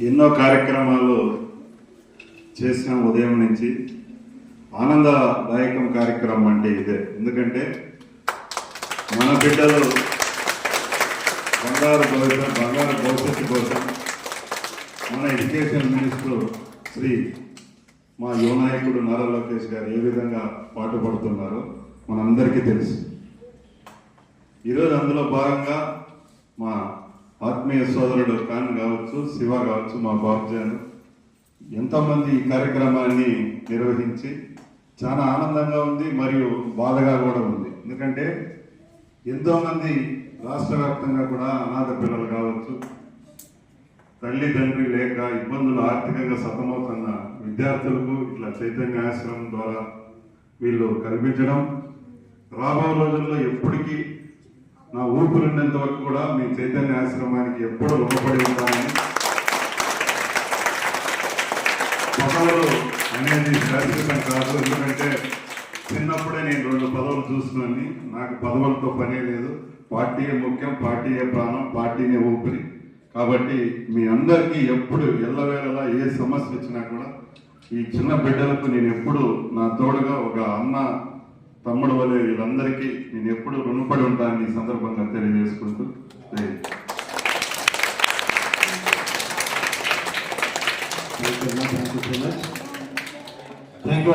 ఎన్నో కార్యక్రమాలు చేసిన ఉదయం నుంచి. ఆనందదాయకం కార్యక్రమం అంటే ఇదే. ఎందుకంటే మన బిడ్డలు బంగారు భవిష్యత్ బంగారు భవిష్యత్తు కోసం మన ఎడ్యుకేషన్ మినిస్టర్ శ్రీ మా యువ నాయకుడు నారా లోకేష్ గారు ఏ విధంగా పాటుపడుతున్నారో మనందరికీ తెలుసు. ఈరోజు అందులో భాగంగా మా ఆత్మీయ సోదరుడు ఖాన్ కావచ్చు శివ కావచ్చు మా బాబుజాన్ ఎంతోమంది ఈ కార్యక్రమాన్ని నిర్వహించి చాలా ఆనందంగా ఉంది మరియు బాధగా కూడా ఉంది. ఎందుకంటే ఎంతోమంది రాష్ట్ర వ్యాప్తంగా కూడా అనాథ పిల్లలు కావచ్చు తల్లిదండ్రి లేక ఇబ్బందులు ఆర్థికంగా సతమవుతున్న విద్యార్థులకు ఇట్లా చైతన్య ఆశ్రమం ద్వారా వీళ్ళు కల్పించడం రాబో రోజుల్లో ఎప్పటికీ నా ఊపిరిన్నంత వరకు కూడా మీ చైతన్య ఆశ్రమానికి ఎప్పుడు రుణపడి ఉంటానని. పదవులు అనేది శాశ్వతం కాదు. ఎందుకంటే చిన్నప్పుడే నేను రెండు పదవులు చూస్తున్నాను నాకు పదవులతో పనే లేదు. పార్టీయే ముఖ్యం పార్టీయే ప్రాణం పార్టీనే ఊపిరి. కాబట్టి మీ అందరికీ ఎప్పుడు ఎల్లవేళలా ఏ సమస్య వచ్చినా కూడా ఈ చిన్న బిడ్డలకు నేను ఎప్పుడు నా తోడుగా ఒక అన్న తమ్ముడు వలె వీళ్ళందరికీ నేను ఎప్పుడు రుణపడి ఉంటానని ఈ సందర్భంగా తెలియజేసుకుంటూ థ్యాంక్ యూ